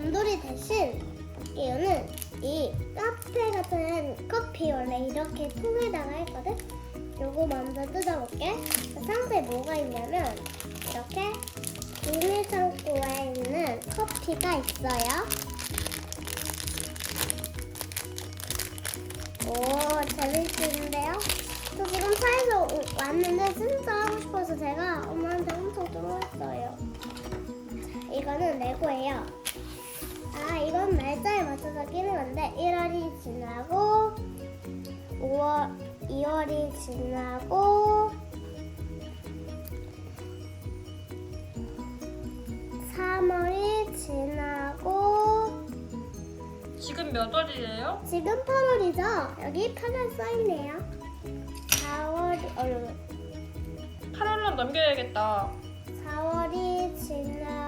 곰돌이 대신 여기는 이 카페 같은 커피 원래 이렇게 통에다가 했거든. 요거 먼저 뜯어볼게. 그 상자에 뭐가 있냐면 이렇게 비닐 창고에 있는 커피가 있어요. 오 재밌는데요? 저 지금 차에서 오- 왔는데 진짜 하고 싶어서 제가 엄마한테 엄청 좋아했어요. 이거는 레고예요. 아, 이건 날짜에 맞춰서 끼는 건데 1월이 지나고 5월, 2월이 지나고 3월이 지나고 지금 몇 월이에요? 지금 8월이죠? 여기 8월 써있네요. 4월이 어, 8월로 넘겨야겠다. 4월이 지나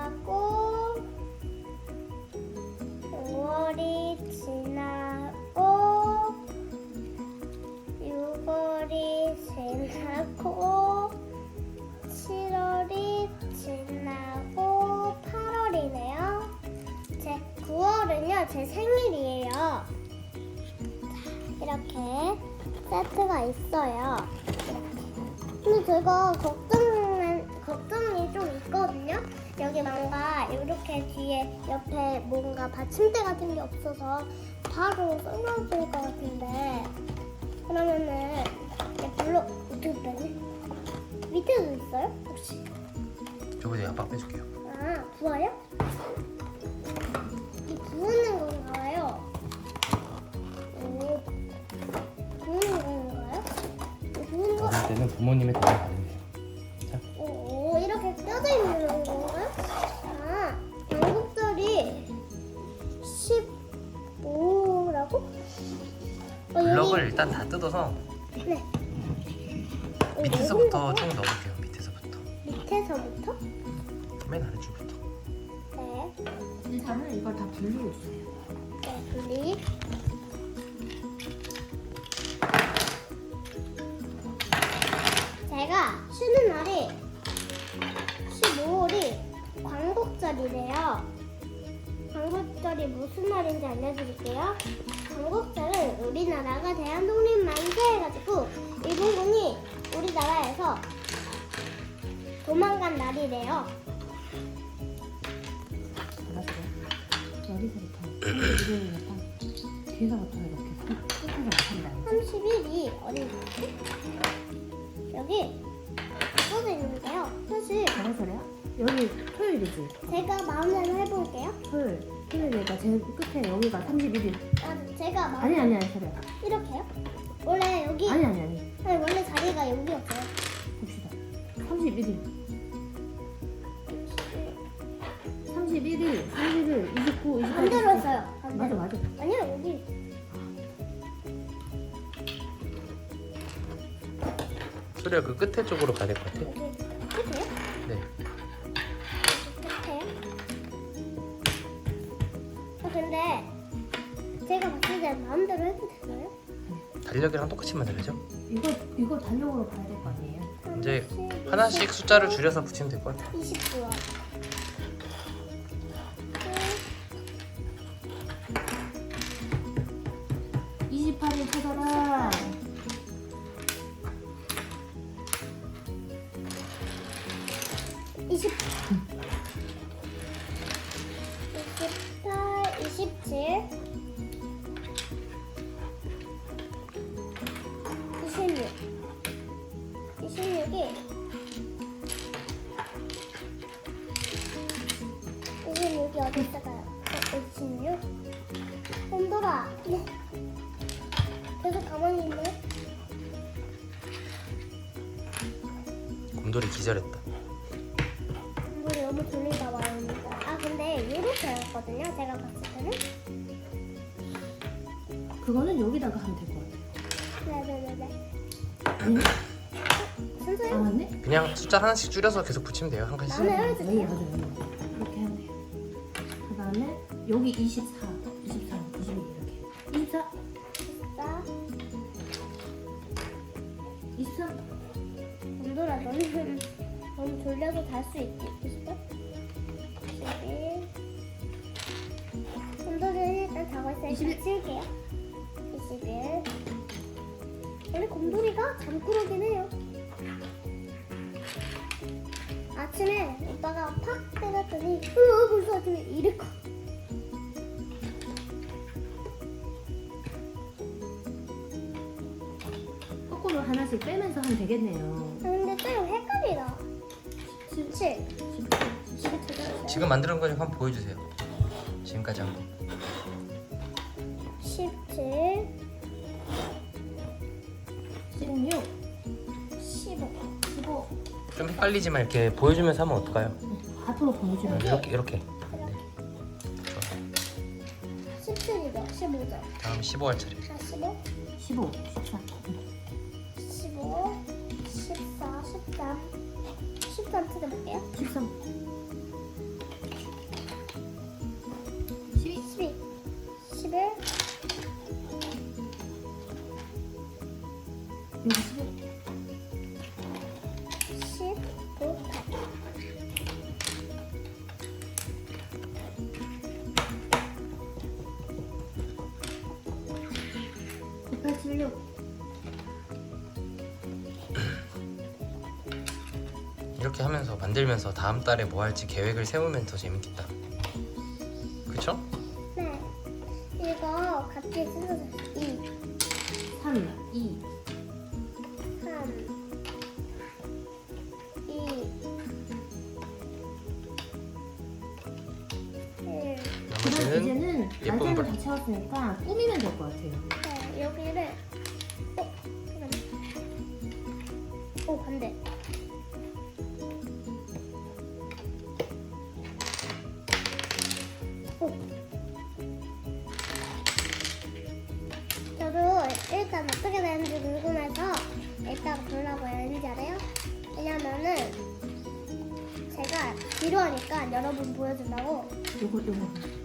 이렇게 세트가 있어요. 근데 제가 걱정은 걱정이 좀 있거든요. 여기 뭔가 이렇게 뒤에 옆에 뭔가 받침대 같은 게 없어서 바로 쏟아질 것 같은데 그러면은 별로 어떻게 빼지? 밑에도 있어요? 혹시? 저거 내가 아빠 빼줄게요. 아 부어요? 부모님의 도움 받으세요. 자, 오, 이렇게 껴져 있는 건가요? 아, 양국절이 15라고? 어, 블럭을 일단 다 뜯어서 네. 어, 밑에서부터 여기인가 좀 봐. 넣어볼게요. 밑에서부터. 밑에서부터? 맨 아래줄부터. 네. 일단은 이걸 다 분리해 주세요. 네, 분리. 알려드릴게요. 광복절은 우리나라가 대한독립 만세해가지고 일본군이 우리나라에서 도망간 날이래요. 알았어요. 여기서부터 이거부터 뒤에서부터 이렇게 끝에서 한다. 31이 어디 있지? 여기 써져 있는데요. 사실 잘해서래요? 여기 토요일이지. 제가 마음대로 해볼게요. 토요일. 토요일에가 제일 끝에 여기가 31일. 아, 제가 마음 아니 아니 아니 소리야. 이렇게요? 원래 여기 아니 아니 아니. 아니, 원래 자리가 여기였어요. 봅시다. 31일. 31일, 31일, 29, 28. 반대로 했어요. 맞아 반대로. 맞아. 아니요 여기 소리야 그 끝에 쪽으로 가야 될 것 같아. 여기 달력이랑 똑같이 만들죠. 이거 이거 달력으로 봐야 될 거 아니에요? 이제 하나씩 숫자를 줄여서 붙이면 될 것 같아. 29월. 28일 찾아라. 20 28, 27 26 곰돌이 기절했다. 물이 너무 돌리다 와요. 아 근데 이렇게 했거든요. 제가 봤을 때는. 그거는 여기다가 하면 될 것 같아요. 네네네네. 아니? 아 순서요? 맞네? 그냥 숫자 하나씩 줄여서 계속 붙이면 돼요. 한 칸씩. 나는 여기 해주세요. 맞아 여기 이렇게 하면 돼요. 그 다음에 여기 24, 돌려서 달 수. 있어? 21. 곰돌이는 일단 자고 있으니까 21. 칠게요. 21. 원래 곰돌이가 잠꾸러긴 해요. 아침에 오빠가 팍 때렸더니 으 벌써 아침에 이래 커. 거꾸로 하나씩 빼면서 하면 되겠네요. 아, 근데 또 이거 헷갈리다. 17. 17 찾아주세요. 지금 만드는 거 한번 보여주세요. 지금까지 한 거. 17. 16, 15. 15. 좀 헷갈리지만 이렇게 보여주면서 하면 어떨까요? 앞으로 보여주면 돼. 이렇게 이렇게. 이렇게. 17이죠. 15죠. 다음 15할 차례. 자, 15. 15, 14. 15. 곱하기 16. 이렇게 하면서 만들면서 다음 달에 뭐 할지 계획을 세우면 더 재밌겠다. 그쵸? 네. 이거 같이 쓰셔서 2. 3, 2, 3. 2. 1. 그럼 나머지는 이제는 예쁜 걸. 다 채웠으니까 꾸미면 될 것 같아요. 네, 여기를 어, 잠깐만. 오 반대. 오. 저도 일단 어떻게 되는지 궁금해서 이따가 보려고 했는지 알아요? 왜냐면은 제가 뒤로 하니까 여러분 보여준다고 요거, 요거.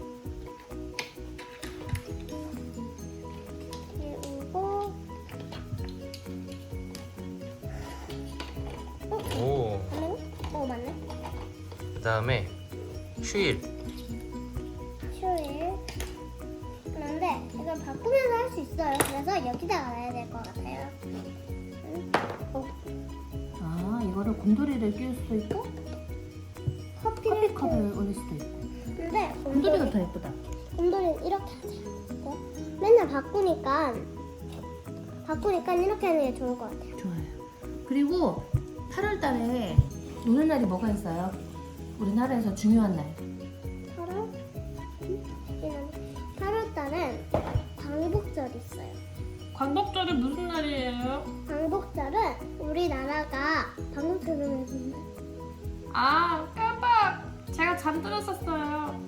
다음에 휴일. 휴일. 그런데 이걸 바꾸면서 할 수 있어요. 그래서 여기다가 놔야 될 것 같아요. 응? 어, 아, 이거를 곰돌이를 끼울 수도 있고, 커피를 커피컵을 올릴 수도 있고. 근데 곰돌이가 곰돌이, 더 예쁘다. 곰돌이는 이렇게 하세요. 네? 맨날 바꾸니까 바꾸니까 이렇게 하는 게 좋을 것 같아요. 좋아요. 그리고 8월 달에 노는 날이 뭐가 있어요? 우리나라에서 중요한 날. 8월? 이런 8월 달엔 광복절 있어요. 광복절이 무슨 날이에요? 광복절은 우리나라가 방북해서 했는데 아 깜빡! 제가 잠들었었어요.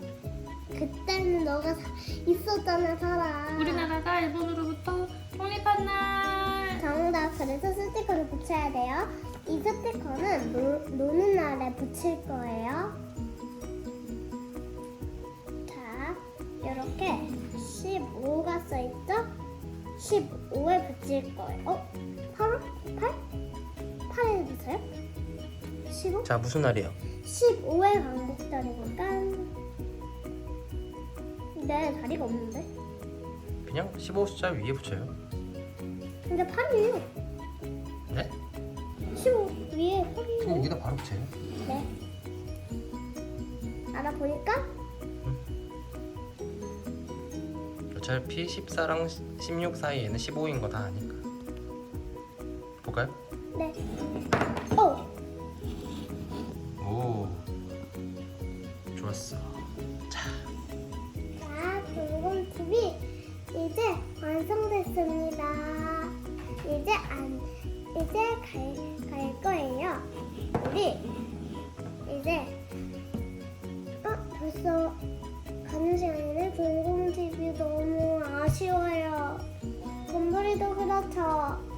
그때는 너가 사- 있었잖아 살아. 우리나라가 일본으로부터 독립한 날. 정답. 그래서 스티커를 붙여야 돼요. 이 스티커는 노, 노는 날에 붙일 거예요. 자, 이렇게 15가 써 있죠? 15에 붙일 거예요. 어? 8월? 8? 8에 붙여요? 15? 자 무슨 날이에요? 15회 광복절이니까 내 자리가 없는데? 그냥 15 숫자 위에 붙여요. 근데 8이에요. 붙여요. 네. 알아보니까 어차피 14랑 16 사이에는 15인 거 다 아니까. 볼까요? 네. 어, 오. 좋았어. 자, 둥근 TV 이제 완성됐습니다. 이제 안 이제 갈, 갈 거예요. 우리 이제 어 벌써 가는 시간이네. 둥근 TV 너무 아쉬워요. 곰돌이도 그렇죠.